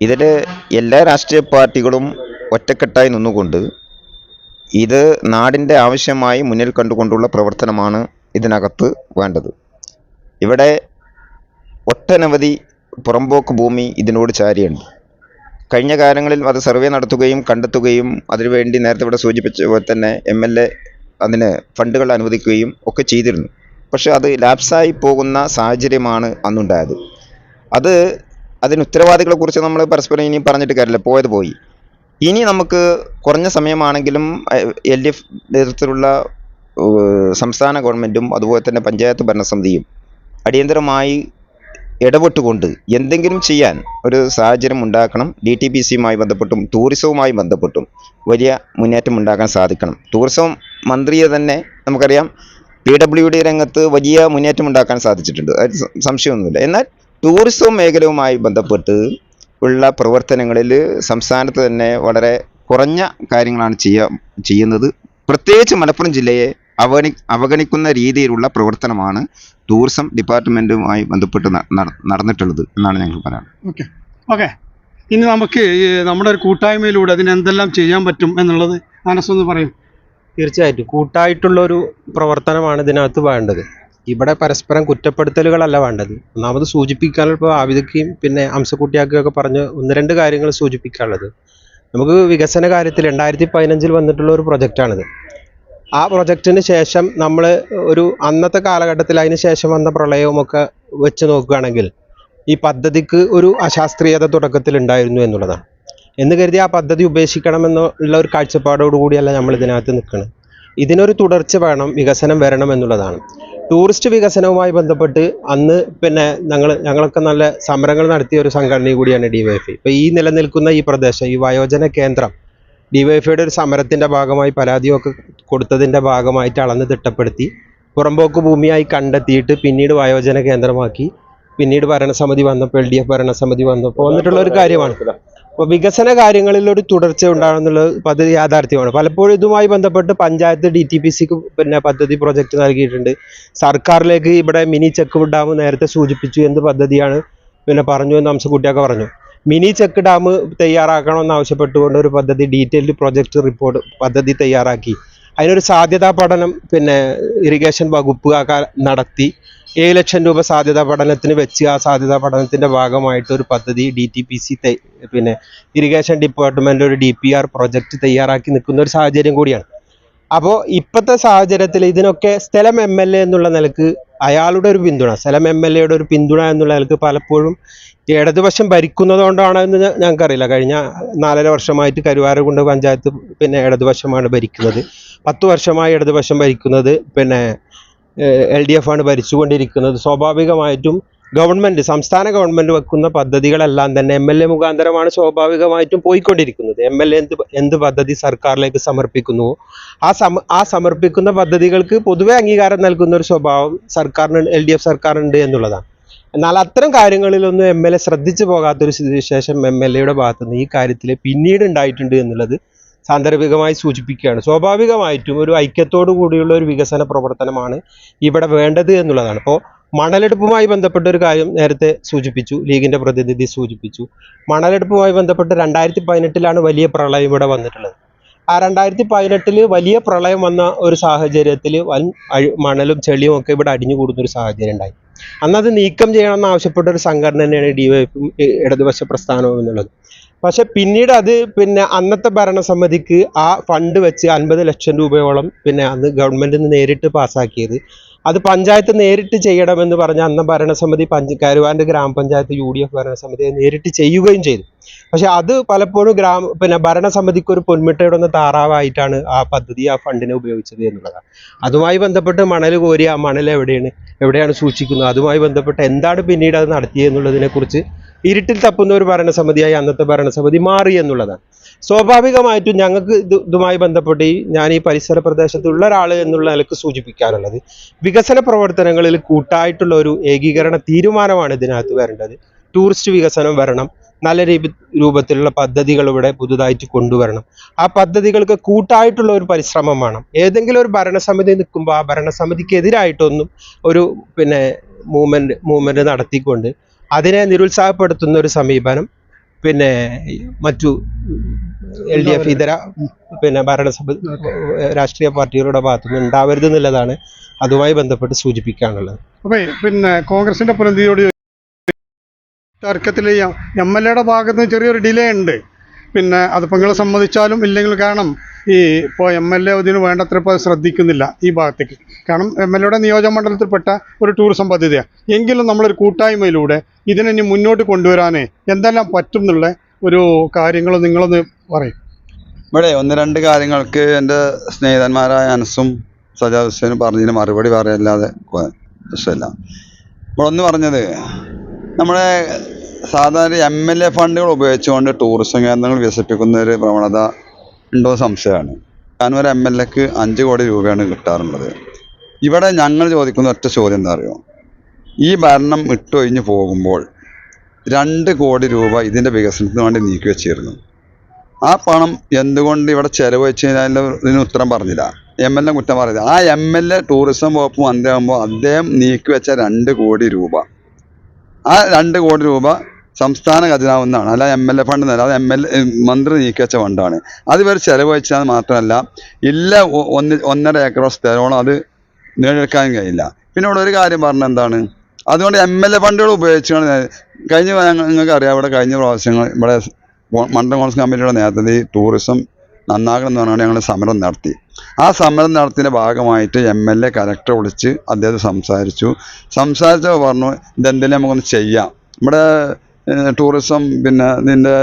ഇതിൽ എല്ലാ രാഷ്ട്രീയ പാർട്ടികളും ഒറ്റക്കെട്ടായി നിന്നുകൊണ്ട് ഇത് നാടിന്റെ ആവശ്യമായി മുന്നിൽ കണ്ടുകൊണ്ടുള്ള പ്രവർത്തനമാണ് ഇതിനകത്ത് വേണ്ടത്. ഇവിടെ ഒട്ടനവധി പുറമ്പോക്ക് ഭൂമി ഇതിനോട് ചാരിയുണ്ട്. കഴിഞ്ഞ കാലങ്ങളിൽ അത് സർവേ നടത്തുകയും കണ്ടെത്തുകയും അതിനുവേണ്ടി നേരത്തെ ഇവിടെ സൂചിപ്പിച്ച പോലെ തന്നെ എം എൽ എ അതിന് ഫണ്ടുകൾ അനുവദിക്കുകയും ഒക്കെ ചെയ്തിരുന്നു. പക്ഷേ അത് ലാപ്സായി പോകുന്ന സാഹചര്യമാണ് അന്നുണ്ടായത്. അത് അതിന് ഉത്തരവാദികളെ കുറിച്ച് നമ്മൾ പരസ്പരം ഇനി പറഞ്ഞിട്ട് കാര്യമില്ല. പോയത് പോയി. ഇനി നമുക്ക് കുറഞ്ഞ സമയമാണെങ്കിലും എൽ ഡി എഫ് നേതൃത്വത്തിലുള്ള സംസ്ഥാന ഗവൺമെന്റും അതുപോലെ തന്നെ പഞ്ചായത്ത് ഭരണസമിതിയും അടിയന്തരമായി ഇടപെട്ടുകൊണ്ട് എന്തെങ്കിലും ചെയ്യാൻ ഒരു സാഹചര്യം ഉണ്ടാക്കണം. ഡി ടി പി സിയുമായി ബന്ധപ്പെട്ടും ടൂറിസവുമായി ബന്ധപ്പെട്ടും വലിയ മുന്നേറ്റം ഉണ്ടാക്കാൻ സാധിക്കണം. ടൂറിസം മന്ത്രിയെ തന്നെ നമുക്കറിയാം പി ഡബ്ല്യു ഡി രംഗത്ത് വലിയ മുന്നേറ്റം ഉണ്ടാക്കാൻ സാധിച്ചിട്ടുണ്ട്. അതിൽ സം- സംശയമൊന്നുമില്ല. എന്നാൽ ടൂറിസം മേഖലയുമായി ബന്ധപ്പെട്ട് ഉള്ള പ്രവർത്തനങ്ങളിൽ സംസ്ഥാനത്ത് തന്നെ വളരെ കുറഞ്ഞ കാര്യങ്ങളാണ് ചെയ്യാ ചെയ്യുന്നത്. പ്രത്യേകിച്ച് മലപ്പുറം ജില്ലയെ അവഗണി അവഗണിക്കുന്ന രീതിയിലുള്ള പ്രവർത്തനമാണ് ടൂറിസം ഡിപ്പാർട്ട്മെന്റുമായി ബന്ധപ്പെട്ട് നടന്നിട്ടുള്ളത് എന്നാണ് ഞങ്ങൾ പറയുന്നത് ഓക്കെ. ഓക്കെ. ഇനി നമുക്ക് നമ്മുടെ ഒരു കൂട്ടായ്മയിലൂടെ അതിന് എന്തെല്ലാം ചെയ്യാൻ പറ്റും എന്നുള്ളത് അനസ് ഒന്ന് പറയും. തീർച്ചയായിട്ടും. കൂട്ടായിട്ടുള്ള ഒരു പ്രവർത്തനമാണ് ഇതിനകത്ത് വേണ്ടത്. ഇവിടെ പരസ്പരം കുറ്റപ്പെടുത്തലുകളല്ല വേണ്ടത്. ഒന്നാമത് സൂചിപ്പിക്കാനുള്ള ഇപ്പോൾ ആവിദയ്ക്കും പിന്നെ അംസക്കുട്ടിയാക്കുകയും പറഞ്ഞ് ഒന്ന് രണ്ട് കാര്യങ്ങൾ സൂചിപ്പിക്കാനുള്ളത്. നമുക്ക് വികസന കാര്യത്തിൽ രണ്ടായിരത്തി പതിനഞ്ചിൽ വന്നിട്ടുള്ള ഒരു പ്രൊജക്റ്റാണിത്. ആ പ്രൊജക്റ്റിന് ശേഷം നമ്മൾ ഒരു അന്നത്തെ കാലഘട്ടത്തിൽ അതിന് ശേഷം വന്ന പ്രളയവുമൊക്കെ വെച്ച് നോക്കുകയാണെങ്കിൽ ഈ പദ്ധതിക്ക് ഒരു അശാസ്ത്രീയത തുടക്കത്തിൽ ഉണ്ടായിരുന്നു എന്നുള്ളതാണ്. എന്ന് കരുതി ആ പദ്ധതി ഉപേക്ഷിക്കണമെന്നുള്ള ഒരു കാഴ്ചപ്പാടോടുകൂടിയല്ല നമ്മൾ ഇതിനകത്ത് നിൽക്കുന്നത് ഇതിനൊരു തുടർച്ച വേണം വികസനം വരണം എന്നുള്ളതാണ്. ടൂറിസ്റ്റ് വികസനവുമായി ബന്ധപ്പെട്ട് അന്ന് പിന്നെ ഞങ്ങൾ ഞങ്ങളൊക്കെ നല്ല സമരങ്ങൾ നടത്തിയ ഒരു സംഘടന കൂടിയാണ് ഡി ഡിവൈഎഫ്ഐ ഇപ്പോൾ ഈ നിലനിൽക്കുന്ന ഈ പ്രദേശം ഈ വയോജന കേന്ദ്രം ഡിവൈഎഫ്ഐയുടെ ഒരു സമരത്തിന്റെ ഭാഗമായി പരാതിയൊക്കെ കൊടുത്തതിന്റെ ഭാഗമായിട്ട് അളന്ന് തിട്ടപ്പെടുത്തി പുറമ്പോക്ക് ഭൂമിയായി കണ്ടെത്തിയിട്ട് പിന്നീട് വയോജന കേന്ദ്രമാക്കി പിന്നീട് ഭരണസമിതി വന്നപ്പോൾ എൽ ഡി എഫ് ഭരണസമിതി വന്നപ്പോൾ വന്നിട്ടുള്ള ഒരു കാര്യമാണ്. അപ്പോൾ വികസന കാര്യങ്ങളിൽ ഒരു തുടർച്ച ഉണ്ടാകുന്നുള്ളത് പദ്ധതി യാഥാർത്ഥ്യമാണ്. പലപ്പോഴും ഇതുമായി ബന്ധപ്പെട്ട് പഞ്ചായത്ത് ഡി ടി പി സിക്ക് പിന്നെ പദ്ധതി പ്രൊജക്റ്റ് നൽകിയിട്ടുണ്ട്. സർക്കാരിലേക്ക് ഇവിടെ മിനി ചെക്ക് ഡാം നേരത്തെ സൂചിപ്പിച്ചു എന്ത് പദ്ധതിയാണ് പിന്നെ പറഞ്ഞു എന്ന് അംശക്കുട്ടിയൊക്കെ പറഞ്ഞു. മിനി ചെക്ക് ഡാം തയ്യാറാക്കണമെന്ന് ആവശ്യപ്പെട്ടുകൊണ്ട് ഒരു പദ്ധതി ഡീറ്റെയിൽഡ് പ്രൊജക്റ്റ് റിപ്പോർട്ട് പദ്ധതി തയ്യാറാക്കി. അതിനൊരു സാധ്യതാ പഠനം പിന്നെ ഇറിഗേഷൻ വകുപ്പ് നടത്തി. ഏഴ് ലക്ഷം രൂപ സാധ്യത പഠനത്തിന് വെച്ച് ആ സാധ്യത പഠനത്തിന്റെ ഭാഗമായിട്ട് ഒരു പദ്ധതി ഡി ടി പി സി പിന്നെ ഇറിഗേഷൻ ഡിപ്പാർട്ട്മെന്റ് ഒരു ഡി പി ആർ പ്രൊജക്ട് തയ്യാറാക്കി നിൽക്കുന്ന ഒരു സാഹചര്യം കൂടിയാണ്. അപ്പോൾ ഇപ്പോഴത്തെ സാഹചര്യത്തിൽ ഇതിനൊക്കെ സ്ഥലം എം എൽ എ എന്നുള്ള നിലയ്ക്ക് അയാളുടെ ഒരു പിന്തുണ സ്ഥലം എം എൽ എയുടെ ഒരു പിന്തുണ എന്നുള്ള നിലയ്ക്ക് പലപ്പോഴും ഇടതുപക്ഷം ഭരിക്കുന്നതുകൊണ്ടാണോ എന്ന് ഞങ്ങൾക്കറിയില്ല. കഴിഞ്ഞ നാലര വർഷമായിട്ട് കരുവാരകുണ്ട് പഞ്ചായത്ത് പിന്നെ ഇടതുപക്ഷമാണ് ഭരിക്കുന്നത്. പത്ത് വർഷമായി ഇടതുപക്ഷം ഭരിക്കുന്നത് പിന്നെ എൽ ഡി എഫ് ആണ് ഭരിച്ചുകൊണ്ടിരിക്കുന്നത്. സ്വാഭാവികമായിട്ടും ഗവൺമെന്റ് സംസ്ഥാന ഗവൺമെന്റ് വെക്കുന്ന പദ്ധതികളെല്ലാം തന്നെ എം എൽ എ മുഖാന്തരമാണ് സ്വാഭാവികമായിട്ടും പോയിക്കൊണ്ടിരിക്കുന്നത്. എം എൽ എ എന്ത് എന്ത് പദ്ധതി സർക്കാരിലേക്ക് സമർപ്പിക്കുന്നു? ആ സമ ആ സമർപ്പിക്കുന്ന പദ്ധതികൾക്ക് പൊതുവെ അംഗീകാരം നൽകുന്ന ഒരു സ്വഭാവം സർക്കാരിന് എൽ ഡി എഫ് സർക്കാരുണ്ട് എന്നുള്ളതാണ്. എന്നാൽ അത്തരം കാര്യങ്ങളിലൊന്നും എം എൽ എ ശ്രദ്ധിച്ചു പോകാത്തൊരു സ്ഥിതിവിശേഷം എം എൽ എയുടെ ഭാഗത്തുനിന്ന് ഈ കാര്യത്തിൽ പിന്നീട് ഉണ്ടായിട്ടുണ്ട് എന്നുള്ളത് സാന്ദർഭികമായി സൂചിപ്പിക്കുകയാണ്. സ്വാഭാവികമായിട്ടും ഒരു ഐക്യത്തോടു കൂടിയുള്ള ഒരു വികസന പ്രവർത്തനമാണ് ഇവിടെ വേണ്ടത് എന്നുള്ളതാണ്. അപ്പോൾ മണലെടുപ്പുമായി ബന്ധപ്പെട്ട ഒരു കാര്യം നേരത്തെ സൂചിപ്പിച്ചു ലീഗിന്റെ പ്രതിനിധി സൂചിപ്പിച്ചു. മണലെടുപ്പുമായി ബന്ധപ്പെട്ട് രണ്ടായിരത്തി പതിനെട്ടിലാണ് വലിയ പ്രളയം ഇവിടെ വന്നിട്ടുള്ളത്. ആ രണ്ടായിരത്തി പതിനെട്ടിൽ വലിയ പ്രളയം വന്ന ഒരു സാഹചര്യത്തിൽ വൻ മണലും ചെളിയും ഒക്കെ ഇവിടെ അടിഞ്ഞു കൂടുന്ന ഒരു സാഹചര്യം ഉണ്ടായി. അന്നത് നീക്കം ചെയ്യണമെന്ന് ആവശ്യപ്പെട്ട ഒരു സംഘടന തന്നെയാണ് എഫും ഇടതുപക്ഷ പ്രസ്ഥാനവും എന്നുള്ളത്. പക്ഷെ പിന്നീട് അത് പിന്നെ അന്നത്തെ ഭരണസമിതിക്ക് ആ ഫണ്ട് വെച്ച് അൻപത് ലക്ഷം രൂപയോളം പിന്നെ അന്ന് ഗവൺമെന്റിൽ നിന്ന് നേരിട്ട് പാസ്സാക്കിയത് അത് പഞ്ചായത്ത് നേരിട്ട് ചെയ്യണമെന്ന് പറഞ്ഞ അന്ന ഭരണസമിതി പഞ്ച കരുവാന്റെ ഗ്രാമപഞ്ചായത്ത് യു ഡി എഫ് ഭരണസമിതി നേരിട്ട് ചെയ്യുകയും ചെയ്തു. പക്ഷെ അത് പലപ്പോഴും ഗ്രാമ പിന്നെ ഭരണസമിതിക്ക് ഒരു പൊന്മിട്ടയിടുന്ന താറാവായിട്ടാണ് ആ പദ്ധതി ആ ഫണ്ടിനെ ഉപയോഗിച്ചത് എന്നുള്ളതാണ്. അതുമായി ബന്ധപ്പെട്ട് മണൽ കോരി ആ മണൽ എവിടെയാണ് എവിടെയാണ് സൂക്ഷിക്കുന്നത് അതുമായി ബന്ധപ്പെട്ട് എന്താണ് പിന്നീട് അത് നടത്തിയത് എന്നുള്ളതിനെ കുറിച്ച് ഇരുട്ടിൽ തപ്പുന്ന ഒരു ഭരണസമിതിയായി അന്നത്തെ ഭരണസമിതി മാറി എന്നുള്ളതാണ്. സ്വാഭാവികമായിട്ടും ഞങ്ങൾക്ക് ഇത് ഇതുമായി ബന്ധപ്പെട്ട് ഞാൻ ഈ പരിസര പ്രദേശത്തുള്ള ഒരാൾ എന്നുള്ള നിലയ്ക്ക് സൂചിപ്പിക്കാനുള്ളത്. വികസന പ്രവർത്തനങ്ങളിൽ കൂട്ടായിട്ടുള്ള ഒരു ഏകീകരണ തീരുമാനമാണ് ഇതിനകത്ത് വരേണ്ടത്. ടൂറിസ്റ്റ് വികസനം വരണം. നല്ല രീതി രൂപത്തിലുള്ള പദ്ധതികൾ ഇവിടെ പുതുതായിട്ട് കൊണ്ടുവരണം. ആ പദ്ധതികൾക്ക് കൂട്ടായിട്ടുള്ള ഒരു പരിശ്രമം വേണം. ഏതെങ്കിലും ഒരു ഭരണസമിതി നിൽക്കുമ്പോൾ ആ ഭരണസമിതിക്ക് എതിരായിട്ടൊന്നും ഒരു പിന്നെ മൂവ്മെന്റ് മൂവ്മെന്റ് നടത്തിക്കൊണ്ട് അതിനെ നിരുത്സാഹപ്പെടുത്തുന്ന ഒരു സമീപനം പിന്നെ മറ്റു എൽ ഡി എഫ് ഇതര പിന്നെ ഭരണസഭ രാഷ്ട്രീയ പാർട്ടികളുടെ ഭാഗത്തുനിന്ന് ഉണ്ടാവരുത് എന്നുള്ളതാണ് അതുമായി ബന്ധപ്പെട്ട് സൂചിപ്പിക്കാനുള്ളത്. അപ്പൊ പിന്നെ കോൺഗ്രസിന്റെ പ്രതിനിധിയോട് തർക്കത്തിൽ എം എൽ എയുടെ ഭാഗത്ത് ചെറിയൊരു ഡിലേ ഉണ്ട്. പിന്നെ അതിപ്പോൾ നിങ്ങളെ സമ്മതിച്ചാലും ഇല്ലെങ്കിലും കാരണം ഈ ഇപ്പോൾ എം എൽ എ ഇതിന് വേണ്ടത്ര ഇപ്പോൾ ശ്രദ്ധിക്കുന്നില്ല ഈ ഭാഗത്തേക്ക്. കാരണം എം എൽ എയുടെ നിയോജക മണ്ഡലത്തിൽപ്പെട്ട ഒരു ടൂറിസം പദ്ധതിയാണ് എങ്കിലും നമ്മളൊരു കൂട്ടായ്മയിലൂടെ ഇതിനെ ഇനി മുന്നോട്ട് കൊണ്ടുവരാനേ എന്തെല്ലാം പറ്റും എന്നുള്ള ഒരു കാര്യങ്ങൾ നിങ്ങളൊന്ന് പറയും. ഇവിടെ ഒന്ന് രണ്ട് കാര്യങ്ങൾക്ക് എന്റെ സ്നേഹിതന്മാരായ അനസും സജാ ഹുസൈനും പറഞ്ഞതിന് മറുപടി പറയല്ലാതെ വിഷയമല്ല നമ്മളൊന്ന് പറഞ്ഞത് നമ്മുടെ സാധാരണ എം എൽ എ ഫണ്ടുകൾ ഉപയോഗിച്ചുകൊണ്ട് ടൂറിസം കേന്ദ്രങ്ങൾ വികസിപ്പിക്കുന്ന ഒരു പ്രവണത ഉണ്ടോ സംശയമാണ്. കാരണം ഒരു എം എൽ എക്ക് അഞ്ച് കോടി രൂപയാണ് കിട്ടാറുള്ളത്. ഇവിടെ ഞങ്ങൾ ചോദിക്കുന്ന ഒറ്റ ചോദ്യം എന്താ അറിയോ? ഈ ഭരണം ഇട്ടൊഴിഞ്ഞു പോകുമ്പോൾ രണ്ട് കോടി രൂപ ഇതിന്റെ വികസനത്തിന് വേണ്ടി നീക്കി വെച്ചിരുന്നു. ആ പണം എന്തുകൊണ്ട് ഇവിടെ ചെലവ് വെച്ച് കഴിഞ്ഞാൽ ഉത്തരം പറഞ്ഞില്ല. എം എൽ എ കുറ്റം പറഞ്ഞില്ല. ആ എം എൽ എ ടൂറിസം വകുപ്പ് മന്ത്രിയാകുമ്പോൾ അദ്ദേഹം നീക്കി വെച്ച രണ്ട് കോടി രൂപ. ആ രണ്ട് കോടി രൂപ സംസ്ഥാന എന്നാണ് അല്ല എം എൽ എ ഫണ്ട് എന്നല്ല അത് എം എൽ എ മന്ത്രി നീക്കി വെച്ച ഫണ്ടാണ് അത് ഇവർ ചെലവ് വെച്ചാൽ മാത്രമല്ല ഇല്ല ഒന്ന് ഒന്നര ഏക്കറോ സ്ഥലമാണ് അത് നേടിയെടുക്കാൻ കഴിയില്ല. പിന്നെ ഇവിടെ ഒരു കാര്യം പറഞ്ഞ എന്താണ്? അതുകൊണ്ട് എം എൽ എ ഫണ്ടുകൾ ഉപയോഗിച്ചാണ് കഴിഞ്ഞ നിങ്ങൾക്ക് അറിയാം ഇവിടെ കഴിഞ്ഞ പ്രാവശ്യങ്ങൾ ഇവിടെ മണ്ഡലം കോൺഗ്രസ് കമ്മിറ്റിയുടെ നേതൃത്വത്തിൽ ടൂറിസം നന്നാകണം എന്ന് പറഞ്ഞാൽ ഞങ്ങൾ സമരം നടത്തി. ആ സമരം നടത്തിയതിന്റെ ഭാഗമായിട്ട് എം എൽ എ കലക്ടറെ വിളിച്ച് അദ്ദേഹം സംസാരിച്ചു. സംസാരിച്ചപ്പോൾ പറഞ്ഞു ഇതെന്തെങ്കിലും നമുക്കൊന്ന് ചെയ്യാം. ഏഹ്, ടൂറിസം പിന്നെ നിന്റെ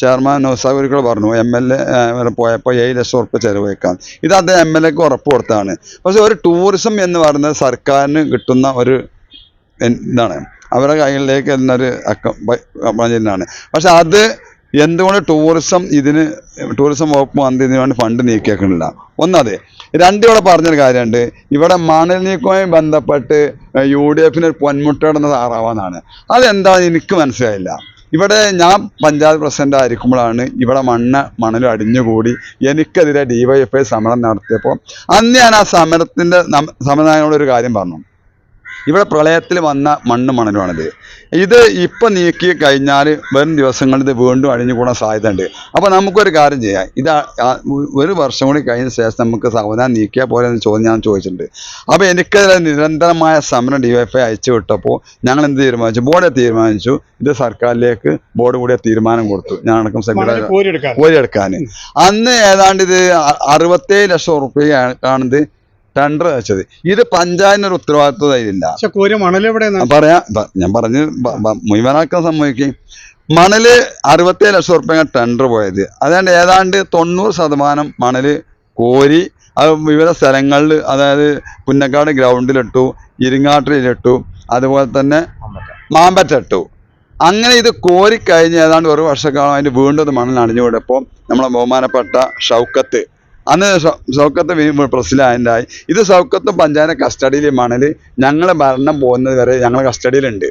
ചെയർമാൻ നൗസാഗുരികൾ പറഞ്ഞു. എം എൽ എ പോയപ്പോൾ ഏഴ് ലക്ഷം ഉറപ്പ് ചെലവഴിക്കാം ഇത് അദ്ദേഹം എം എൽ എക്ക് ഉറപ്പ് കൊടുത്താണ്. പക്ഷേ ഒരു ടൂറിസം എന്ന് പറയുന്നത് സർക്കാരിന് കിട്ടുന്ന ഒരു ഇതാണ്. അവരുടെ കൈകളിലേക്ക് എന്നൊരു അക്കം ബഡ്ജറ്റാണ് പക്ഷെ അത് എന്തുകൊണ്ട് ടൂറിസം ഇതിന് ടൂറിസം വകുപ്പ് മന്ത്രി ഇതിന് വേണ്ടി ഫണ്ട് നീക്കിയേക്കണില്ല ഒന്നത് രണ്ട് ഇവിടെ പറഞ്ഞൊരു കാര്യമുണ്ട്. ഇവിടെ മണൽ നീക്കവുമായി ബന്ധപ്പെട്ട് യു ഡി എഫിന് ഒരു പൊന്മുട്ടയിടുന്നത് താറാവാന്നാണ് അതെന്താണെന്ന് എനിക്ക് മനസ്സിലായില്ല. ഇവിടെ ഞാൻ പഞ്ചായത്ത് പ്രസിഡന്റ് ആയിരിക്കുമ്പോഴാണ് ഇവിടെ മണ്ണ് മണൽ അടിഞ്ഞുകൂടി എനിക്കെതിരെ ഡിവൈഎഫ്ഐ സമരം നടത്തിയപ്പോൾ അന്ന് ഞാൻ ആ സമരത്തിന്റെ സമരനായകനോട് ഒരു കാര്യം പറഞ്ഞു. ഇവിടെ പ്രളയത്തിൽ വന്ന മണ്ണ് മണലുമാണിത്. ഇത് ഇപ്പം നീക്കി കഴിഞ്ഞാൽ വരും ദിവസങ്ങളിൽ ഇത് വീണ്ടും അഴിഞ്ഞുകൂടാൻ സാധ്യതയുണ്ട്. അപ്പോൾ നമുക്കൊരു കാര്യം ചെയ്യാം. ഇത് ഒരു വർഷം കൂടി കഴിഞ്ഞ ശേഷം നമുക്ക് സാവധാനം നീക്കിയാൽ പോലെ എന്ന് ചോദ്യം ഞാൻ ചോദിച്ചിട്ടുണ്ട്. അപ്പോൾ എനിക്കതിൽ നിരന്തരമായ സമരം ഡി വൈഫ് അയച്ചു വിട്ടപ്പോൾ ഞങ്ങൾ എന്ത് തീരുമാനിച്ചു? ബോർഡ് തീരുമാനിച്ചു. ഇത് സർക്കാരിലേക്ക് ബോർഡ് കൂടിയ തീരുമാനം കൊടുത്തു. ഞാനടക്കം സെക്രട്ടറി കോരിയെടുക്കാൻ. അന്ന് ഏതാണ്ട് ഇത് അറുപത്തേഴ് ലക്ഷം ഉറുപ്പികയാണ് ടെൻഡർ വെച്ചത്. ഇത് പഞ്ചായത്തിന് ഒരു ഉത്തരവാദിത്വം അതിലില്ല പറയാ ഞാൻ പറഞ്ഞ് മുഴുവനാക്കാൻ സംഭവിക്കും മണൽ അറുപത്തേഴ് ലക്ഷം ഉറുപ്പ്യ ടെൻഡർ പോയത്. അതുകൊണ്ട് ഏതാണ്ട് തൊണ്ണൂറ് ശതമാനം മണൽ കോരി അത് വിവിധ സ്ഥലങ്ങളിൽ അതായത് പുന്നക്കാട് ഗ്രൗണ്ടിലിട്ടു ഇരിങ്ങാട്ടിലിട്ടു അതുപോലെ തന്നെ മാമ്പറ്റിട്ടു അങ്ങനെ ഇത് കോരിക്കഴിഞ്ഞ് ഏതാണ്ട് ഒരു വർഷക്കാലം അതിന് വീണ്ടും അത് മണൽ അണിഞ്ഞു വിടപ്പോൾ നമ്മളെ ബഹുമാനപ്പെട്ട ഷൗക്കത്ത് അന്ന് ഷൗക്കത്ത് പ്രസിഡന്റായി ഇത് ഷൗക്കത്ത് പഞ്ചായത്ത് കസ്റ്റഡിയിലെ മണൽ ഞങ്ങൾ ഭരണം പോകുന്നത് വരെ ഞങ്ങളെ കസ്റ്റഡിയിലുണ്ട്.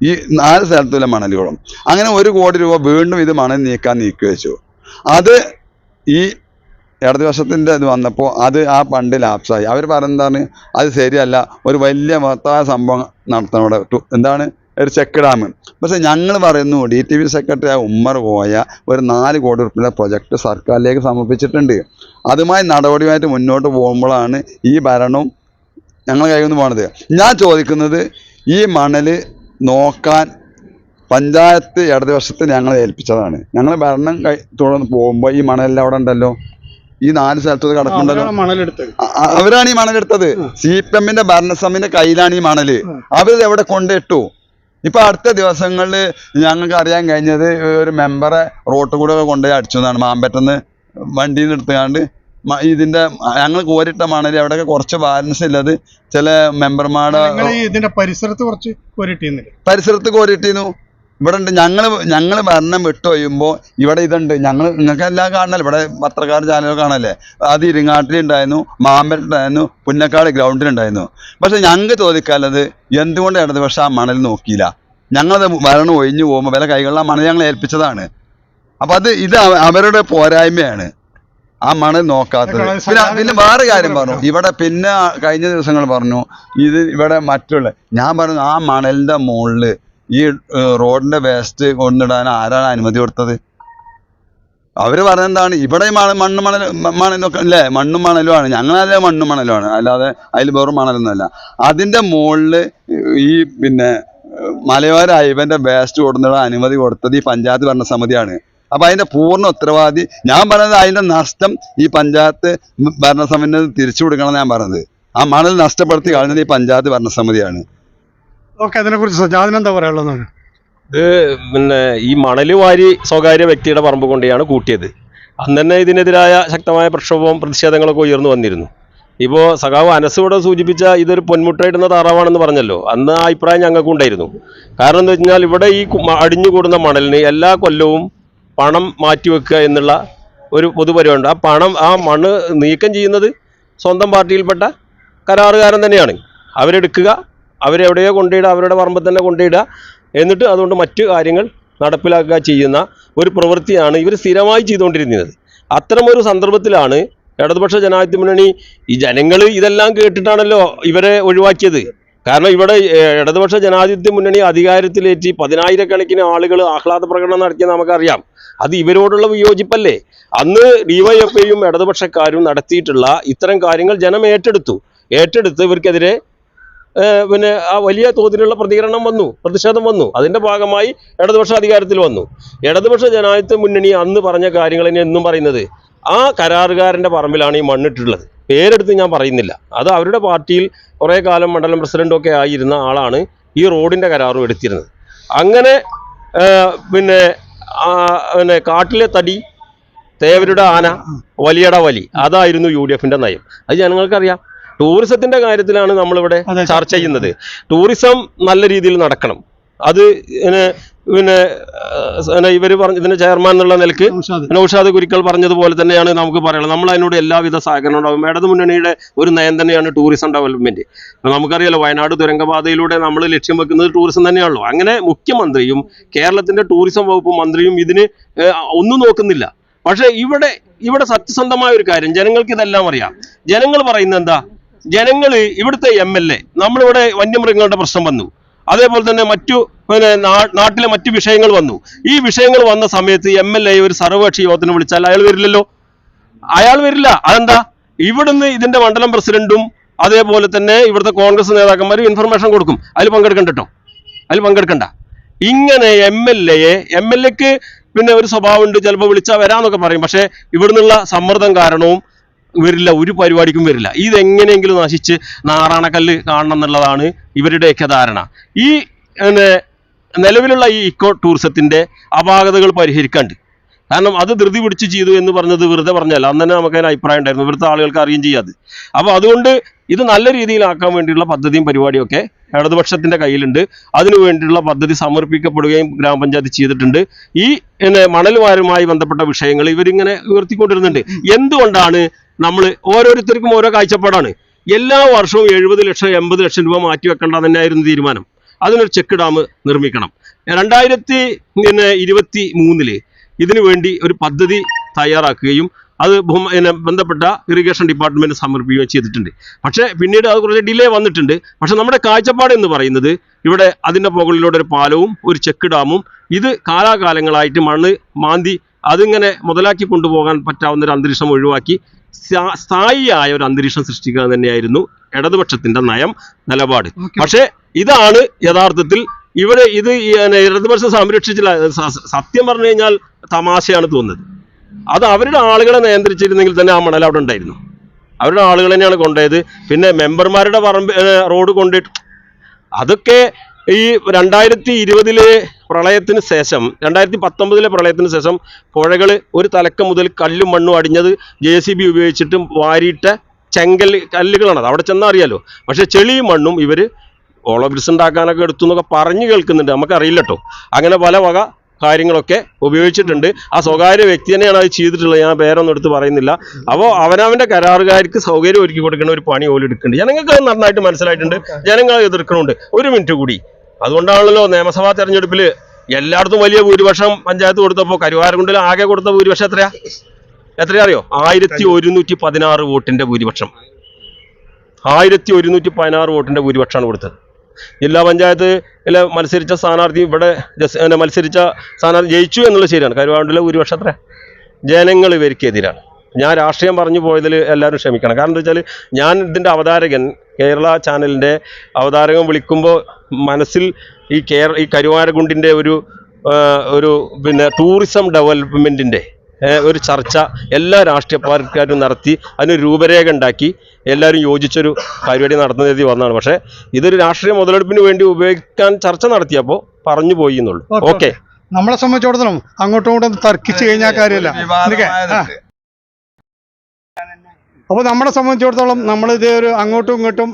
ഈ നാല് സ്ഥലത്തുള്ള മണലുകളും. അങ്ങനെ ഒരു കോടി രൂപ വീണ്ടും ഇത് മണൽ നീക്കാൻ നീക്കി വെച്ചു. അത് ഈ ഇടതുവശത്തിന്റെ ഇത് വന്നപ്പോൾ അത് ആ പണ്ട് ലാപ്സായി അവർ പറയുന്നതാണ് അത് ശരിയല്ല. ഒരു വലിയ മഹത്തായ സംഭവം നടത്തണം ഇവിടെ. എന്താണ്? ഒരു ചെക്ക് ഡാം. പക്ഷേ ഞങ്ങൾ പറയുന്നു D T V secretary Ummer പോയ ഒരു നാല് കോടി റുപ്യയുടെ പ്രൊജക്ട് സർക്കാരിലേക്ക് സമർപ്പിച്ചിട്ടുണ്ട്. അതുമായി നടപടിയുമായിട്ട് മുന്നോട്ട് പോകുമ്പോഴാണ് ഈ ഭരണം ഞങ്ങൾ കയ്യിൽ നിന്ന് പോണത്. ഞാൻ ചോദിക്കുന്നത് ഈ മണൽ നോക്കാൻ പഞ്ചായത്ത് ഇടതുവശത്ത് ഞങ്ങൾ ഏൽപ്പിച്ചതാണ്. ഞങ്ങൾ ഭരണം കൈ തുടർന്ന് പോകുമ്പോൾ ഈ മണലെല്ലാം അവിടെ ഉണ്ടല്ലോ? ഈ നാല് സ്ഥലത്ത് അ- അവരാണ് ഈ മണലെടുത്തത്. സി പി എമ്മിന്റെ ഭരണസമിതിന്റെ കയ്യിലാണ് ഈ മണൽ. അവരിത് എവിടെ കൊണ്ടിട്ടു ഇപ്പൊ അടുത്ത ദിവസങ്ങളിൽ ഞങ്ങൾക്ക് അറിയാൻ കഴിഞ്ഞത് ഒരു മെമ്പറെ റോട്ട് കൂടെ കൊണ്ടുപോയി അടിച്ചു എന്നാണ് മാമ്പറ്റന്ന് വണ്ടിയിൽ നിന്ന് എടുത്തുകൊണ്ട് ഇതിന്റെ ഞങ്ങൾ കോരിട്ട മണൽ അവിടെയൊക്കെ കുറച്ച് ബാലൻസ് ഇല്ലത് ചില മെമ്പർമാരുടെ ഇതിന്റെ പരിസരത്ത് കുറച്ച് കോരിട്ടിരുന്നില്ല പരിസരത്ത് കോരിട്ടിരുന്നു ഇവിടെ ഉണ്ട് ഞങ്ങൾ ഞങ്ങൾ ഭരണം വിട്ടു കഴിയുമ്പോൾ ഇവിടെ ഇതുണ്ട്. ഞങ്ങൾ നിങ്ങൾക്ക് എല്ലാം കാണണല്ലോ. ഇവിടെ പത്രക്കാർ ചാനലുകൾ കാണല്ലേ? അത് ഇരിങ്ങാട്ടിലുണ്ടായിരുന്നു മാമ്പലത്തിലുണ്ടായിരുന്നു പുന്നക്കാട് ഗ്രൗണ്ടിലുണ്ടായിരുന്നു. പക്ഷെ ഞങ്ങൾക്ക് ചോദിക്കാനുള്ളത് എന്തുകൊണ്ട് ഇടതുപക്ഷം ആ മണൽ നോക്കിയില്ല? ഞങ്ങളത് ഭരണം ഒഴിഞ്ഞു പോകുമ്പോൾ വില കൈകളിൽ ആ മണൽ ഞങ്ങൾ ഏൽപ്പിച്ചതാണ്. അപ്പം അത് ഇത് അവരുടെ പോരായ്മയാണ്. ആ മണൽ നോക്കാത്തത്. പിന്നെ പിന്നെ വേറെ കാര്യം പറഞ്ഞു. ഇവിടെ പിന്നെ കഴിഞ്ഞ ദിവസങ്ങൾ പറഞ്ഞു ഇത് ഇവിടെ മറ്റുള്ള ഞാൻ പറഞ്ഞു ആ മണലിന്റെ മുകളിൽ ഈ റോഡിന്റെ വേസ്റ്റ് കൊണ്ടിടാൻ ആരാണ് അനുമതി കൊടുത്തത്? അവർ പറഞ്ഞെന്താണ്? ഇവിടെ മണ മണ്ണ് മണൽ മണലൊക്കെ അല്ലേ? മണ്ണും മണലുമാണ്. ഞങ്ങളല്ലേ മണ്ണും മണലുമാണ്. അല്ലാതെ അതിൽ വെറും മണലൊന്നുമല്ല. അതിന്റെ മുകളിൽ ഈ പിന്നെ മലയോര അയവന്റെ വേസ്റ്റ് കൊടുത്തിടാൻ അനുമതി കൊടുത്തത് ഈ പഞ്ചായത്ത് ഭരണസമിതിയാണ്. അപ്പൊ അതിന്റെ പൂർണ ഉത്തരവാദി ഞാൻ പറഞ്ഞത് അതിന്റെ നഷ്ടം ഈ പഞ്ചായത്ത് ഭരണസമിതി തിരിച്ചു കൊടുക്കണം ഞാൻ പറഞ്ഞത്. ആ മണൽ നഷ്ടപ്പെടുത്തി കളഞ്ഞത് ഈ പഞ്ചായത്ത് ഭരണസമിതിയാണ്. ഓക്കെ അതിനെക്കുറിച്ച് സജാദിന് എന്താ പറയാനുള്ളത് ഇത് പിന്നെ ഈ മണൽ വാരി സ്വകാര്യ വ്യക്തിയുടെ പറമ്പ് കൊണ്ടെയാണ് കൂട്ടിയത്. അന്ന് തന്നെ ഇതിനെതിരായ ശക്തമായ പ്രക്ഷോഭവും പ്രതിഷേധങ്ങളൊക്കെ ഉയർന്നു വന്നിരുന്നു. ഇപ്പോൾ സഖാവ് അനസ് ഇവിടെ സൂചിപ്പിച്ച ഇതൊരു പൊന്മുട്ടയിടുന്ന താറാവാണെന്ന് പറഞ്ഞല്ലോ. അന്ന് ആ അഭിപ്രായം ഞങ്ങൾക്കും ഉണ്ടായിരുന്നു. കാരണം എന്താ വെച്ചാൽ ഇവിടെ ഈ അടിഞ്ഞു കൂടുന്ന അടിഞ്ഞുകൂടുന്ന മണലിന് എല്ലാ കൊല്ലവും പണം മാറ്റിവെക്കുക എന്നുള്ള ഒരു പൊതുപരിപാടിയുണ്ട്. ആ പണം ആ മണ്ണ് നീക്കം ചെയ്യുന്നത് സ്വന്തം പാർട്ടിയിൽപ്പെട്ട കരാറുകാരൻ തന്നെയാണ്. അവരെടുക്കുക അവരെവിടെയോ കൊണ്ടിടുക അവരുടെ പറമ്പിൽ തന്നെ കൊണ്ടിടുക എന്നിട്ട് അതുകൊണ്ട് മറ്റു കാര്യങ്ങൾ നടപ്പിലാക്കുക ചെയ്യുന്ന ഒരു പ്രവൃത്തിയാണ് ഇവർ സ്ഥിരമായി ചെയ്തുകൊണ്ടിരുന്നത് അത്തരമൊരു സന്ദർഭത്തിലാണ് ഇടതുപക്ഷ ജനാധിപത്യ മുന്നണി ഈ ജനങ്ങൾ ഇതെല്ലാം കേട്ടിട്ടാണല്ലോ ഇവരെ ഒഴിവാക്കിയത്. കാരണം ഇവിടെ ഇടതുപക്ഷ ജനാധിപത്യ മുന്നണി അധികാരത്തിലേറ്റി പതിനായിരക്കണക്കിന് ആളുകൾ ആഹ്ലാദ പ്രകടനം നടത്തിയത് നമുക്കറിയാം. അത് ഇവരോടുള്ള വിയോജിപ്പല്ലേ? അന്ന് ഡിവൈഎഫ്ഐയും ഇടതുപക്ഷക്കാരും നടത്തിയിട്ടുള്ള ഇത്തരം കാര്യങ്ങൾ ജനം ഏറ്റെടുത്തു. ഏറ്റെടുത്ത് ഇവർക്കെതിരെ പിന്നെ ആ വലിയ തോതിലുള്ള പ്രതികരണം വന്നു പ്രതിഷേധം വന്നു. അതിന്റെ ഭാഗമായി ഇടതുപക്ഷ അധികാരത്തിൽ വന്നു. ഇടതുപക്ഷ ജനാധിപത്യ മുന്നണി അന്ന് പറഞ്ഞ കാര്യങ്ങൾ എന്നും പറയുന്നത് ആ കരാറുകാരന്റെ പറമ്പിലാണ് ഈ മണ്ണിട്ടുള്ളത്. പേരെടുത്ത് ഞാൻ പറയുന്നില്ല. അത് അവരുടെ പാർട്ടിയിൽ കുറേ കാലം മണ്ഡലം പ്രസിഡന്റും ഒക്കെ ആയിരുന്ന ആളാണ് ഈ റോഡിന്റെ കരാറും എടുത്തിരുന്നത്. അങ്ങനെ പിന്നെ പിന്നെ കാട്ടിലെ തടി തേവരുടെ ആന വലിയട വലി അതായിരുന്നു യു ഡി എഫിന്റെ നയം. അത് ജനങ്ങൾക്കറിയാം. ടൂറിസത്തിന്റെ കാര്യത്തിലാണ് നമ്മളിവിടെ. ചർച്ച ചെയ്യുന്നത്. ടൂറിസം നല്ല രീതിയിൽ നടക്കണം. അത് പിന്നെ പിന്നെ ഇവർ പറഞ്ഞ ഇതിന്റെ ചെയർമാൻ എന്നുള്ള നിലയ്ക്ക് നൗഷാദ്. കുരിക്കൾ പറഞ്ഞതുപോലെ തന്നെയാണ് നമുക്ക് പറയുള്ളത് നമ്മൾ അതിനോട് എല്ലാവിധ സഹകരണം ഉണ്ടാവും. ഇടത് മുന്നണിയുടെ ഒരു നയം തന്നെയാണ് ടൂറിസം ഡെവലപ്മെന്റ്. അപ്പൊ നമുക്കറിയാലോ വയനാട് തുരങ്കപാതയിലൂടെ നമ്മൾ ലക്ഷ്യം വെക്കുന്നത് ടൂറിസം തന്നെയാണല്ലോ. അങ്ങനെ മുഖ്യമന്ത്രിയും കേരളത്തിന്റെ ടൂറിസം വകുപ്പ് മന്ത്രിയും ഇതിന് ഒന്നും നോക്കുന്നില്ല. പക്ഷേ ഇവിടെ ഇവിടെ സത്യസന്ധമായ ഒരു കാര്യം. ജനങ്ങൾക്ക് ഇതെല്ലാം അറിയാം. ജനങ്ങൾ പറയുന്നത് എന്താ? ജനങ്ങൾ ഇവിടുത്തെ എം എൽ എ നമ്മളിവിടെ വന്യമൃഗങ്ങളുടെ പ്രശ്നം വന്നു. അതേപോലെ തന്നെ മറ്റു പിന്നെ നാട്ടിലെ മറ്റു വിഷയങ്ങൾ വന്നു. ഈ വിഷയങ്ങൾ വന്ന സമയത്ത് എം എൽ എ ഒരു സർവകക്ഷി യോഗത്തിന് വിളിച്ചാൽ അയാൾ വരില്ലല്ലോ? അയാൾ വരില്ല. അതെന്താ? ഇവിടുന്ന് ഇതിന്റെ മണ്ഡലം പ്രസിഡന്റും അതേപോലെ തന്നെ ഇവിടുത്തെ കോൺഗ്രസ് നേതാക്കന്മാരും ഇൻഫർമേഷൻ കൊടുക്കും. അതിൽ പങ്കെടുക്കണ്ട കേട്ടോ. അതിൽ പങ്കെടുക്കണ്ട. ഇങ്ങനെ എം എൽ എയെ എം എൽ എക്ക് പിന്നെ ഒരു സ്വഭാവമുണ്ട്. ചിലപ്പോൾ വിളിച്ചാൽ വരാന്നൊക്കെ പറയും. പക്ഷേ ഇവിടുന്നുള്ള സമ്മർദ്ദം കാരണവും വരില്ല ഒരു പരിപാടിക്കും വരില്ല. ഇതെങ്ങനെയെങ്കിലും നശിച്ച് നാറാണക്കല്ല് കാണണം എന്നുള്ളതാണ് ഇവരുടെയൊക്കെ ധാരണ. ഈ നിലവിലുള്ള ഈ ഇക്കോ ടൂറിസത്തിന്റെ അപാകതകൾ പരിഹരിക്കാണ്ട്. കാരണം അത് ധൃതി പിടിച്ച് ചെയ്തു എന്ന് പറഞ്ഞത് വെറുതെ പറഞ്ഞല്ല. അന്ന് തന്നെ നമുക്ക് അതിന് അഭിപ്രായം ഉണ്ടായിരുന്നു. ഇവിടുത്തെ ആളുകൾക്ക് അറിയുകയും ചെയ്യാതെ അപ്പോൾ അതുകൊണ്ട് ഇത് നല്ല രീതിയിലാക്കാൻ വേണ്ടിയുള്ള പദ്ധതിയും പരിപാടിയും ഒക്കെ ഇടതുപക്ഷത്തിന്റെ കയ്യിലുണ്ട്. അതിനു വേണ്ടിയുള്ള പദ്ധതി സമർപ്പിക്കപ്പെടുകയും ഗ്രാമപഞ്ചായത്ത് ചെയ്തിട്ടുണ്ട്. ഈ പിന്നെ മണലുമാരുമായി ബന്ധപ്പെട്ട വിഷയങ്ങൾ ഇവരിങ്ങനെ ഉയർത്തിക്കൊണ്ടിരുന്നുണ്ട്. എന്തുകൊണ്ടാണ് നമ്മൾ ഓരോരുത്തർക്കും ഓരോ കാഴ്ചപ്പാടാണ്. എല്ലാ വർഷവും എഴുപത് ലക്ഷം എൺപത് ലക്ഷം രൂപ മാറ്റി വെക്കേണ്ട തന്നെയായിരുന്നു തീരുമാനം. അതിനൊരു ചെക്ക് ഡാം നിർമ്മിക്കണം. രണ്ടായിരത്തി പിന്നെ ഇരുപത്തി മൂന്നിൽ ഇതിനു വേണ്ടി ഒരു പദ്ധതി തയ്യാറാക്കുകയും അത് പിന്നെ ബന്ധപ്പെട്ട ഇറിഗേഷൻ ഡിപ്പാർട്ട്മെന്റ് സമർപ്പിക്കുകയും ചെയ്തിട്ടുണ്ട്. പക്ഷേ പിന്നീട് അത് കുറച്ച് ഡിലേ വന്നിട്ടുണ്ട്. പക്ഷെ നമ്മുടെ കാഴ്ചപ്പാട് എന്ന് പറയുന്നത് ഇവിടെ അതിന്റെ മുകളിലൂടെ ഒരു പാലവും ഒരു ചെക്ക് ഡാമും ഇത് കാലാകാലങ്ങളായിട്ട് മണ്ണ് മാന്തി അതിങ്ങനെ മുതലാക്കി കൊണ്ടുപോകാൻ പറ്റാവുന്ന ഒരു അന്തരീക്ഷം ഒഴിവാക്കി സ്ഥായിയായ ഒരു അന്തരീക്ഷം സൃഷ്ടിക്കുക തന്നെയായിരുന്നു ഇടതുപക്ഷത്തിന്റെ നയം നിലപാട്. പക്ഷേ ഇതാണ് യഥാർത്ഥത്തിൽ ഇവിടെ ഇത് ഇടതുപക്ഷം സംരക്ഷിച്ചില്ല. സത്യം പറഞ്ഞു കഴിഞ്ഞാൽ തമാശയാണ് തോന്നുന്നത്. അത് അവരുടെ ആളുകളെ നിയന്ത്രിച്ചിരുന്നെങ്കിൽ തന്നെ ആ മണൽ അവിടെ ഉണ്ടായിരുന്നു. അവരുടെ ആളുകൾ തന്നെയാണ് കൊണ്ടുപോയത്. പിന്നെ മെമ്പർമാരുടെ പറമ്പ് റോഡ് കൊണ്ടിട്ട് അതൊക്കെ ഈ രണ്ടായിരത്തി ഇരുപതിലെ പ്രളയത്തിന് ശേഷം രണ്ടായിരത്തി പത്തൊമ്പതിലെ പ്രളയത്തിന് ശേഷം പുഴകൾ ഒരു തലക്കം മുതൽ കല്ലും മണ്ണും അടിഞ്ഞത് ജെ സി ബി ഉപയോഗിച്ചിട്ടും വാരിയിട്ട ചെങ്കൽ കല്ലുകളാണത് അവിടെ ചെന്നാൽ അറിയാലോ. പക്ഷേ ചെളിയും മണ്ണും ഇവർ ഓളോബ്രിസ് ഉണ്ടാക്കാനൊക്കെ എടുത്തു എന്നൊക്കെ പറഞ്ഞു കേൾക്കുന്നുണ്ട്. നമുക്കറിയില്ല കേട്ടോ അങ്ങനെ പല വക കാര്യങ്ങളൊക്കെ ഉപയോഗിച്ചിട്ടുണ്ട്. ആ സ്വകാര്യ വ്യക്തി തന്നെയാണ് അത് ചെയ്തിട്ടുള്ളത്. ഞാൻ പേരൊന്നും എടുത്ത് പറയുന്നില്ല. അപ്പോൾ അവനവന്റെ കരാറുകാർക്ക് സൗകര്യം ഒരുക്കി കൊടുക്കുന്ന ഒരു പണി പോലും എടുക്കുന്നുണ്ട്. ജനങ്ങൾക്ക് നന്നായിട്ട് മനസ്സിലായിട്ടുണ്ട്. ജനങ്ങൾ എതിർക്കുന്നുണ്ട് ഒരു മിനിറ്റ് കൂടി. അതുകൊണ്ടാണല്ലോ നിയമസഭാ തെരഞ്ഞെടുപ്പിൽ എല്ലായിടത്തും വലിയ ഭൂരിപക്ഷം പഞ്ചായത്ത് കൊടുത്തപ്പോൾ കരുവാരകുണ്ടിൽ ആകെ കൊടുത്ത ഭൂരിപക്ഷം എത്രയാ? എത്രയാ അറിയോ ആയിരത്തി ഒരുന്നൂറ്റി പതിനാറ് വോട്ടിന്റെ ഭൂരിപക്ഷം. ആയിരത്തി ഒരുന്നൂറ്റി പതിനാറ് വോട്ടിന്റെ ഭൂരിപക്ഷമാണ് കൊടുത്തത്. ജില്ലാ പഞ്ചായത്തിലെ മത്സരിച്ച സ്ഥാനാർത്ഥി ഇവിടെ മത്സരിച്ച സ്ഥാനാർത്ഥി ജയിച്ചു എന്നുള്ളത് ശരിയാണ്. കരുവാണ്ടിലെ ഭൂരിപക്ഷം എത്ര? ജനങ്ങൾ ഇവർക്കെതിരാണ് ഞാൻ രാഷ്ട്രീയം പറഞ്ഞു പോയതിൽ എല്ലാവരും ക്ഷമിക്കണം. കാരണം എന്താ വെച്ചാൽ ഞാൻ ഇതിന്റെ അവതാരകൻ കേരള ചാനലിന്റെ അവതാരകം വിളിക്കുമ്പോൾ മനസ്സിൽ ഈ കേര ഈ കരുവാരകുണ്ടിന്റെ ഒരു ഒരു പിന്നെ ടൂറിസം ഡെവലപ്മെന്റിന്റെ ഒരു ചർച്ച എല്ലാ രാഷ്ട്രീയ പാർട്ടിക്കാരും നടത്തി അതിന് രൂപരേഖ ഉണ്ടാക്കി എല്ലാവരും യോജിച്ചൊരു പരിപാടി നടത്തുന്ന രീതി വന്നതാണ്. പക്ഷേ ഇതൊരു രാഷ്ട്രീയ മുതലെടുപ്പിന് വേണ്ടി ഉപയോഗിക്കാൻ ചർച്ച നടത്തിയപ്പോൾ പറഞ്ഞു പോയി എന്നുള്ളൂ. ഓക്കെ, നമ്മളെ സംബന്ധിച്ചിടത്തോളം അങ്ങോട്ടും ഇങ്ങോട്ടും തർക്കിച്ചു കഴിഞ്ഞാൽ കാര്യമില്ല. അപ്പോൾ നമ്മളെ സംബന്ധിച്ചിടത്തോളം നമ്മളിത് ഒരു അങ്ങോട്ടും ഇങ്ങോട്ടും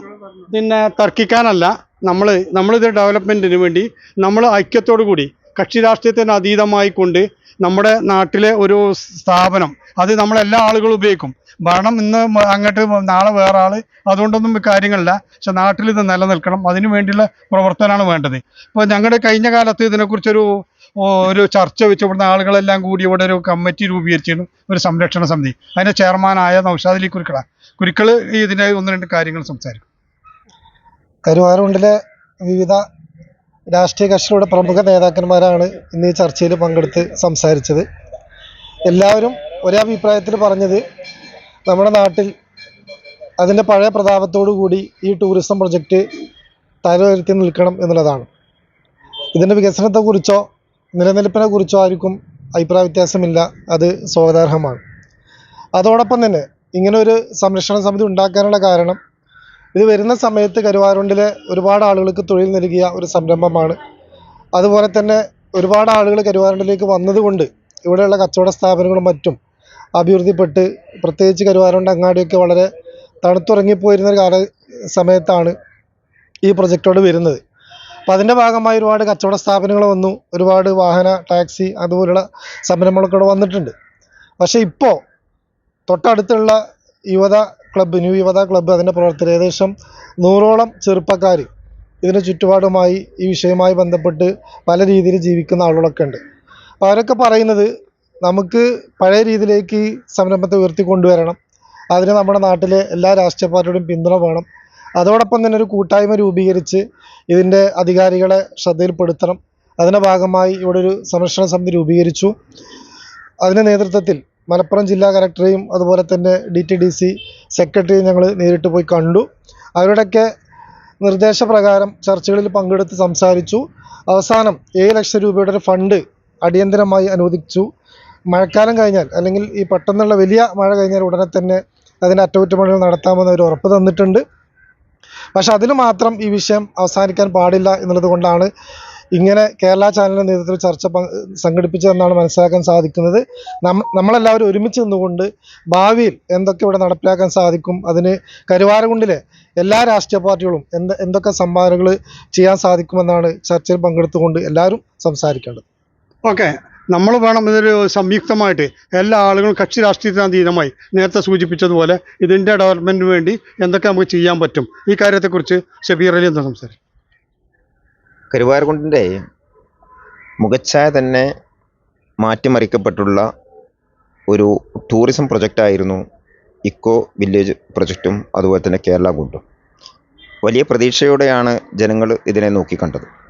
പിന്നെ തർക്കിക്കാനല്ല. നമ്മൾ നമ്മളിത് ഡെവലപ്മെന്റിന് വേണ്ടി നമ്മൾ ഐക്യത്തോടു കൂടി കക്ഷി രാഷ്ട്രീയത്തിന് അതീതമായി കൊണ്ട് നമ്മുടെ നാട്ടിലെ ഒരു സ്ഥാപനം അത് നമ്മളെല്ലാ ആളുകളും ഉപയോഗിക്കും. ഭരണം ഇന്ന് അങ്ങോട്ട് നാളെ വേറെ ആൾ അതുകൊണ്ടൊന്നും കാര്യങ്ങളില്ല. പക്ഷെ നാട്ടിൽ ഇത് നിലനിൽക്കണം. അതിനു വേണ്ടിയുള്ള പ്രവർത്തനമാണ് വേണ്ടത്. ഇപ്പോൾ ഞങ്ങളുടെ കഴിഞ്ഞ കാലത്ത് ഇതിനെക്കുറിച്ചൊരു ഒരു ചർച്ച വെച്ച് ഇവിടുന്ന് ആളുകളെല്ലാം കൂടി ഇവിടെ ഒരു കമ്മിറ്റി രൂപീകരിച്ചിരുന്നു. ഒരു സംരക്ഷണ സമിതി. അതിന്റെ ചെയർമാനായ നൗഷാദ് അലി കുരുക്കള. കുരുക്കൾ ഇതിന്റെ ഒന്ന് രണ്ട് കാര്യങ്ങൾ സംസാരിക്കും. കരുവാരുണ്ടിലെ വിവിധ രാഷ്ട്രീയ കക്ഷികളുടെ പ്രമുഖ നേതാക്കന്മാരാണ് ഇന്ന് ഈ ചർച്ചയിൽ പങ്കെടുത്ത് സംസാരിച്ചത്. എല്ലാവരും ഒരേ അഭിപ്രായത്തിൽ പറഞ്ഞത് നമ്മുടെ നാട്ടിൽ അതിന്റെ പഴയ പ്രതാപത്തോടു കൂടി ഈ ടൂറിസം പ്രൊജക്റ്റ് തലയുയർത്തി നിൽക്കണം എന്നുള്ളതാണ്. ഇതിന്റെ വികസനത്തെക്കുറിച്ചോ നിലനിൽപ്പിനെ കുറിച്ചോ ആർക്കും അഭിപ്രായ വ്യത്യാസമില്ല. അത് സ്വാഗതാർഹമാണ്. അതോടൊപ്പം തന്നെ ഇങ്ങനെ ഒരു സംരക്ഷണ സമിതി ഉണ്ടാക്കാനുള്ള കാരണം ഇത് വരുന്ന സമയത്ത് കരുവാരുണ്ടിലെ ഒരുപാട് ആളുകൾക്ക് തൊഴിൽ നൽകിയ ഒരു സംരംഭമാണ്. അതുപോലെ തന്നെ ഒരുപാട് ആളുകൾ കരുവാരുണ്ടിലേക്ക് വന്നതുകൊണ്ട് ഇവിടെയുള്ള കച്ചവട സ്ഥാപനങ്ങളും മറ്റും അഭിവൃദ്ധിപ്പെട്ട് പ്രത്യേകിച്ച് കരുവാരുണ്ട് അങ്ങാടിയൊക്കെ വളരെ തണുത്തുറങ്ങിപ്പോയിരുന്ന ഒരു കാല സമയത്താണ് ഈ പ്രൊജക്റ്റോട് വരുന്നത്. അപ്പോൾ അതിന്റെ ഭാഗമായി ഒരുപാട് കച്ചവട സ്ഥാപനങ്ങൾ വന്നു. ഒരുപാട് വാഹന ടാക്സി അതുപോലുള്ള സംരംഭങ്ങളൊക്കെ ഇവിടെ വന്നിട്ടുണ്ട്. പക്ഷേ ഇപ്പോൾ തൊട്ടടുത്തുള്ള Yuvatha club new Yuvatha club അതിന്റെ പ്രവർത്തകർ ഏകദേശം നൂറോളം ചെറുപ്പക്കാർ ഇതിന് ചുറ്റുപാടുമായി ഈ വിഷയവുമായി ബന്ധപ്പെട്ട് പല രീതിയിൽ ജീവിക്കുന്ന ആളുകളൊക്കെ ഉണ്ട്. അപ്പോൾ അവരൊക്കെ പറയുന്നത് നമുക്ക് പഴയ രീതിയിലേക്ക് സംരംഭത്തെ ഉയർത്തിക്കൊണ്ടുവരണം. അതിന് നമ്മുടെ നാട്ടിലെ എല്ലാ രാഷ്ട്രീയ പാർട്ടിയുടെയും പിന്തുണ വേണം. അതോടൊപ്പം തന്നെ ഒരു കൂട്ടായ്മ രൂപീകരിച്ച് ഇതിന്റെ അധികാരികളെ ശ്രദ്ധയിൽപ്പെടുത്തണം. അതിന്റെ ഭാഗമായി ഇവിടെ ഒരു സംരക്ഷണ സമിതി രൂപീകരിച്ചു. അതിന്റെ നേതൃത്വത്തിൽ മലപ്പുറം ജില്ലാ കലക്ടറെയും അതുപോലെ തന്നെ ഡി ടി ഡി സി സെക്രട്ടറിയും ഞങ്ങൾ നേരിട്ട് പോയി കണ്ടു. അവരുടെയൊക്കെ നിർദ്ദേശപ്രകാരം ചർച്ചകളിൽ പങ്കെടുത്ത് സംസാരിച്ചു. അവസാനം ഏഴ് ലക്ഷം രൂപയുടെ ഒരു ഫണ്ട് അടിയന്തരമായി അനുവദിച്ചു. മഴക്കാലം കഴിഞ്ഞാൽ അല്ലെങ്കിൽ ഈ പെട്ടെന്നുള്ള വലിയ മഴ കഴിഞ്ഞാൽ ഉടനെ തന്നെ അതിന്റെ അറ്റകുറ്റപ്പണികൾ നടത്താമെന്ന് അവർ ഉറപ്പ് തന്നിട്ടുണ്ട്. പക്ഷെ അതിൽ മാത്രം ഈ വിഷയം അവസാനിക്കാൻ പാടില്ല എന്നുള്ളത് കൊണ്ടാണ് ഇങ്ങനെ കേരള ചാനലിന്റെ നേതൃത്വത്തിൽ ചർച്ച സംഘടിപ്പിച്ചതെന്നാണ് മനസ്സിലാക്കാൻ സാധിക്കുന്നത്. നമ്മ നമ്മളെല്ലാവരും ഒരുമിച്ച് നിന്നുകൊണ്ട് ഭാവിയിൽ എന്തൊക്കെ ഇവിടെ നടപ്പിലാക്കാൻ സാധിക്കും അതിന് കരുവാരകുണ്ടിലെ എല്ലാ രാഷ്ട്രീയ പാർട്ടികളും എന്ത് എന്തൊക്കെ സംഭാവനകൾ ചെയ്യാൻ സാധിക്കുമെന്നാണ് ചർച്ചയിൽ പങ്കെടുത്തുകൊണ്ട് എല്ലാവരും സംസാരിക്കേണ്ടത്. ഓക്കെ. നമ്മൾ വേണം ഇതൊരു സംയുക്തമായിട്ട് എല്ലാ ആളുകളും കക്ഷി രാഷ്ട്രീയത്തിന് അധീനമായി നേരത്തെ സൂചിപ്പിച്ചതുപോലെ ഇതിന്റെ ഡെവലപ്മെന്റിന് വേണ്ടി എന്തൊക്കെ നമുക്ക് ചെയ്യാൻ പറ്റും? ഈ കാര്യത്തെക്കുറിച്ച് ഷബീർ അലി എന്താ സംസാരിക്കും കരുവാരകുണ്ടിന്റെ മുഖച്ഛായ തന്നെ മാറ്റിമറിക്കപ്പെട്ടുള്ള ഒരു ടൂറിസം പ്രൊജക്റ്റായിരുന്നു ഇക്കോ വില്ലേജ് പ്രൊജക്റ്റും അതുപോലെ തന്നെ കേരള ഗുണ്ടും. വലിയ പ്രതീക്ഷയോടെയാണ് ജനങ്ങൾ ഇതിനെ നോക്കിക്കണ്ടത്.